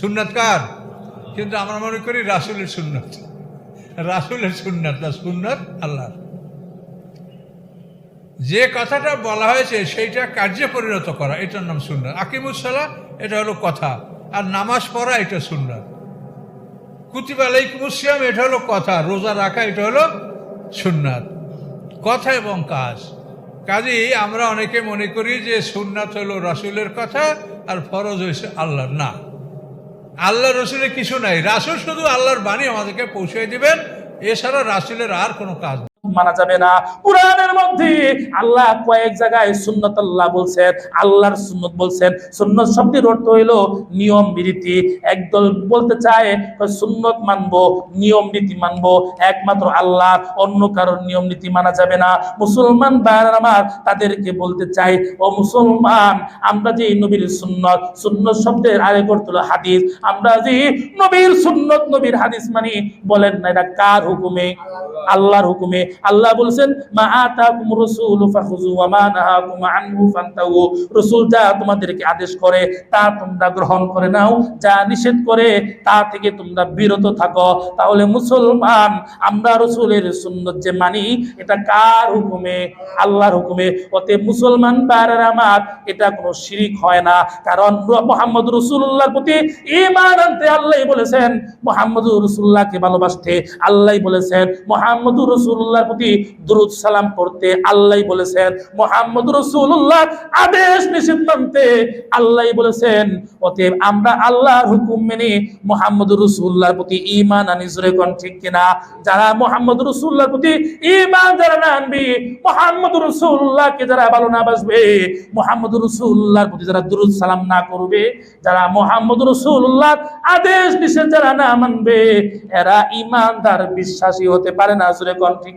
সুন্নাত কার? কিন্তু আমরা মনে করি রাসুলের সুন্নাত। রাসুলের সুন্নাত না সুন্নাত আল্লাহর। যে কথাটা বলা হয়েছে, সেইটা কার্যে পরিণত করা, এটার নাম সুন্নাত। আকিমুসাল্লাহ এটা হলো কথা। আর নামাজ পড়া, এটা সুন্নাত। কুতিবা আলাইকুমুসিয়াম এটা হলো কথা। রোজা রাখা, এটা হলো সুন্নাত। কথা এবং কাজ। কাজেই আমরা অনেকে মনে করি যে সুন্নাত হলো রাসুলের কথা আর ফরজ হয়েছে আল্লাহর। না। আল্লাহ রসুলের কিছু নাই রাসুল শুধু আল্লাহর বাণী আমাদেরকে পৌঁছে দিবেন এছাড়া রাসুলের আর কোনো কাজ। মানা যাবে না। কোরআনের মধ্যে আল্লাহ কয়েক জায়গায় সুন্নত আল্লাহ বলছেন, আল্লাহর সুন্নত বলছেন। সুন্নত শব্দের অর্থ হইল নিয়ম, রীতি। একদল বলতে চায় সুন্নত মানবো, নিয়ম নীতি মানবো। একমাত্র আল্লাহ, অন্য কারোর নিয়ম নীতি মানা যাবে না। মুসলমান ভাইয়েরা আমার, তাদেরকে বলতে চাই, ও মুসলমান, আমরা যে নবীর সুন্নত সুন্নত শব্দের আরেক অর্থ হলো হাদিস। আমরা যে নবীর সুন্নত, নবীর হাদিস মানি, বলেন না, এটা কার হুকুমে? আল্লাহর হুকুমে। আল্লাহ বলছেন, মা তোমাদেরকে আদেশ করে, তা তোমরা গ্রহণ করে নাও। যা নিষেধ করে, তা থেকে তোমরা বিরত থাকো। তাহলে মুসলমান, আমরা রাসূলের সুন্নাত যে মানি, এটা কার হুকুমে? আল্লাহর হুকুমে। অতএব মুসলমান বারের আমার, এটা কোনো শিরিক হয় না। কারণ মোহাম্মদ রসুল্লাহর প্রতি ইমান আনতে আল্লাহ বলেছেন মোহাম্মদ রসুল্লাহকে ভালোবাসতে। আল্লাহ বলেছেন মোহাম্মদ রসুল্লাহর প্রতি দুরুদ সালাম করতে আল্লাহ বলেছেন, মোহাম্মদ রসুল্লাহ আদেশ নিষেধ মানতে আল্লাহ বলেছেন, অতএব আমরা আল্লাহর হুকুম মেনে মোহাম্মদ রসুল্লাহর প্রতি ঈমান আনি। জোরে কোন ঠিক কিনা? যারা মোহাম্মদ রসুল্লাহর প্রতি ঈমান যারা না আনবি, মোহাম্মদ রসুল্লাহকে যারা ভালো না বাসবে, মোহাম্মদ রসুল্লাহর প্রতি যারা দুরুদ সালাম না করবে, যারা মোহাম্মদ রসুল্লাহ আদেশ নিষেধ যারা না মানবে, এরা ইমানদার বিশ্বাসী হতে পারে না। জোরে কোন ঠিক